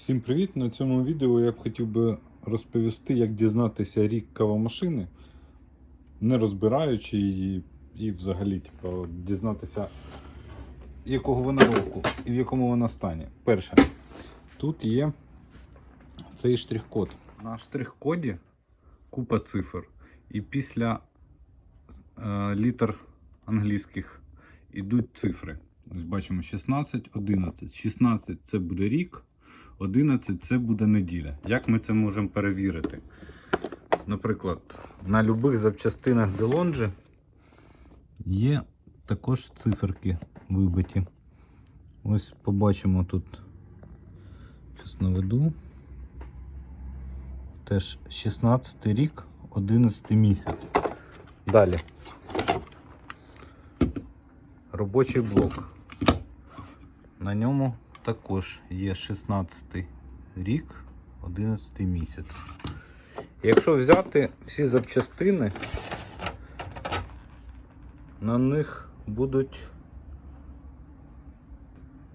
Всім привіт! На цьому відео я б хотів би розповісти, як дізнатися рік кавомашини, не розбираючи її і взагалі типу, дізнатися, якого вона року і в якому вона стані. Перше, тут є цей штрих-код. На штрих-коді купа цифр. І після е, літер англійських йдуть цифри. Ось бачимо 16, 11. 16 це буде рік. 11 це буде неділя. Як ми це можемо перевірити? Наприклад, на будь-яких запчастинах Делонжі є також циферки вибиті. Ось побачимо тут. Зараз наведу. Теж 16 рік, 11 місяць. Далі. Робочий блок. На ньому також є 16 рік, 11 місяць. Якщо взяти всі запчастини, на них будуть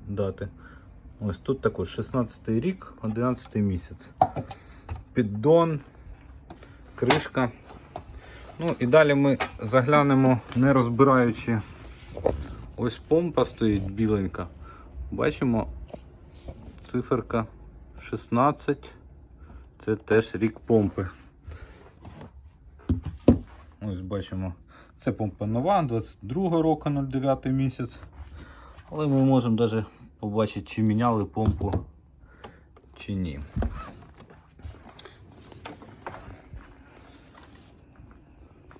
дати. Ось тут також 16 рік, 11 місяць. Піддон, кришка. Ну і далі ми заглянемо, не розбираючи. Ось помпа стоїть біленька. Бачимо циферка 16. Це теж рік помпи. Ось бачимо. Це помпа нова, 22 року 09 місяць. Але ми можемо навіть побачити, чи міняли помпу, чи ні.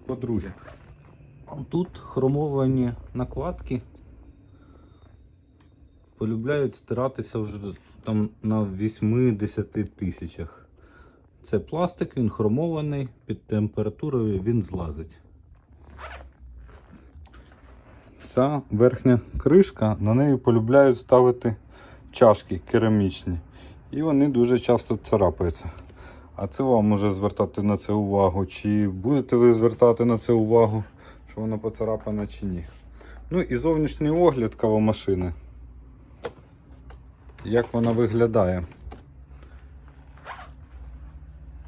По-друге, тут хромовані накладки полюбляють стиратися вже там на 80 тисячах. Це пластик, він хромований, під температурою він злазить. Ця верхня кришка, на неї полюбляють ставити чашки керамічні. І вони дуже часто царапаються. А це вам може звертати на це увагу. Чи будете ви звертати на це увагу, що вона поцарапана чи ні. Ну і зовнішній огляд кавомашини як вона виглядає.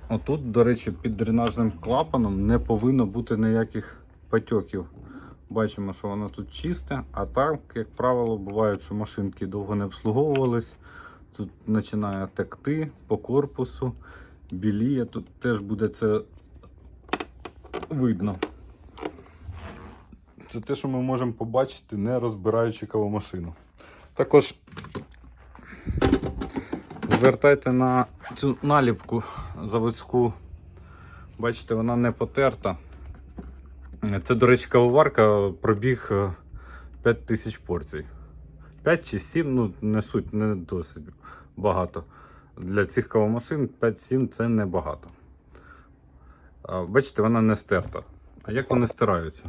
Отут, до речі, під дренажним клапаном не повинно бути ніяких патьоків. Бачимо, що воно тут чисте, а так, як правило, буває, що машинки довго не обслуговувались. Тут починає текти по корпусу, біліє, тут теж буде це видно. Це те, що ми можемо побачити, не розбираючи кавомашину. Також Звертайте на цю наліпку заводську. Бачите, вона не потерта. Це, до речі, кавоварка пробіг 5 тисяч порцій. 5 чи 7, ну не суть, не досить багато. Для цих кавомашин 5-7 це не багато. Бачите, вона не стерта. А як вони стираються?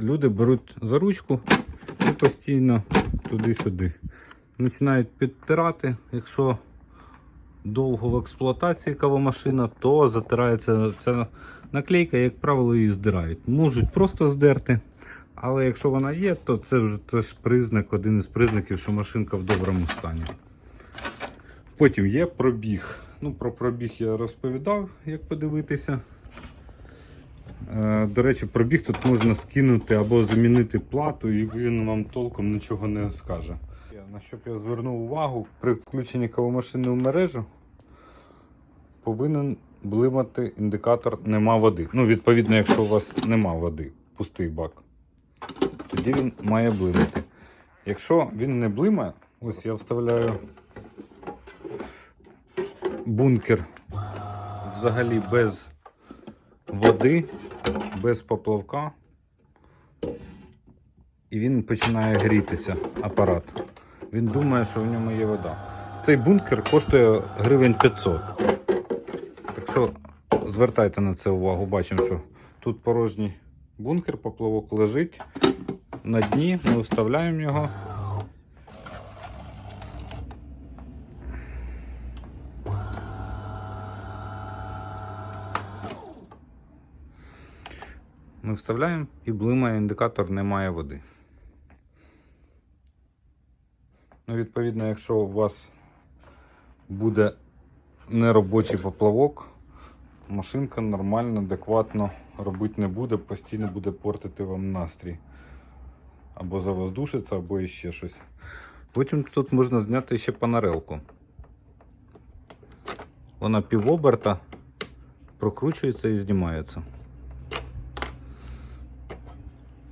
Люди беруть за ручку і постійно туди-сюди починають підтирати. Якщо довго в експлуатації кавомашина, то затирається ця наклейка, як правило, її здирають. Можуть просто здерти, але якщо вона є, то це вже теж признак, один із признаків, що машинка в доброму стані. Потім є пробіг. Ну, Про пробіг я розповідав, як подивитися. Е, До речі, пробіг тут можна скинути або замінити плату, і він вам толком нічого не скаже. На що б я звернув увагу, при включенні кавомашини в мережу повинен блимати індикатор нема води. Ну, відповідно, якщо у вас нема води, пустий бак, тоді він має блимати. Якщо він не блимає, ось я вставляю бункер взагалі без води, без поплавка, і він починає грітися апарат. Він думає, що в ньому є вода. Цей бункер коштує гривень 500. Так що звертайте на це увагу, бачимо, що тут порожній бункер, поплавок лежить. На дні ми вставляємо його. Ми вставляємо і блимає індикатор немає води. Ну відповідно, якщо у вас буде неробочий поплавок, машинка нормально, адекватно робити не буде, постійно буде портити вам настрій. Або завоздушиться, або іще щось. Потім тут можна зняти ще панарелку. Вона півоберта прокручується і знімається.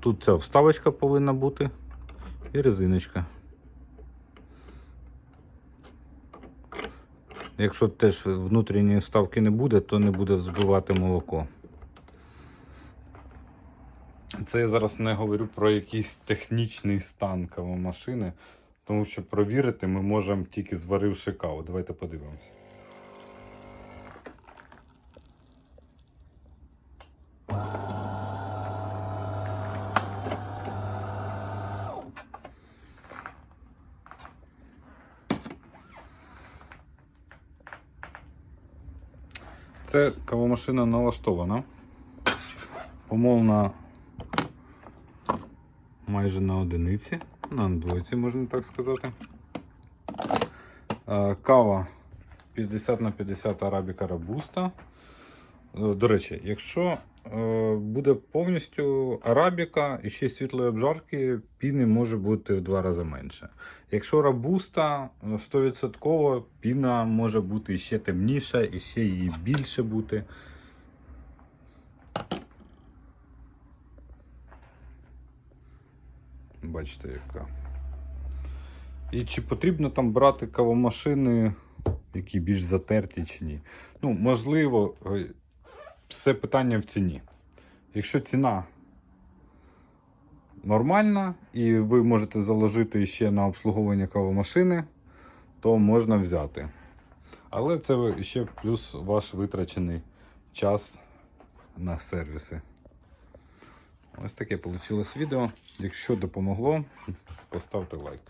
Тут ця вставочка повинна бути і резиночка. Якщо теж внутрішньої вставки не буде, то не буде взбивати молоко. Це я зараз не говорю про якийсь технічний стан кавомашини, тому що провірити ми можемо тільки зваривши каву. Давайте подивимось. Це кавомашина налаштована. Помовна майже на одиниці, на двойці, можна так сказати. Е, Кава 50 на 50 арабіка рабуста. Е, До речі, якщо буде повністю арабіка і ще світлої обжарки, піни може бути в два рази менше. Якщо рабуста, е, 100% піна може бути ще темніша і ще її більше бути. Бачите, яка. І чи потрібно там брати кавомашини, які більш затерті чи ні? Ну, можливо, е, все питання в ціні. Якщо ціна нормальна, і ви можете заложити ще на обслуговування кавомашини, то можна взяти. Але це ще плюс ваш витрачений час на сервіси. Ось таке вийшло відео. Якщо допомогло, поставте лайк.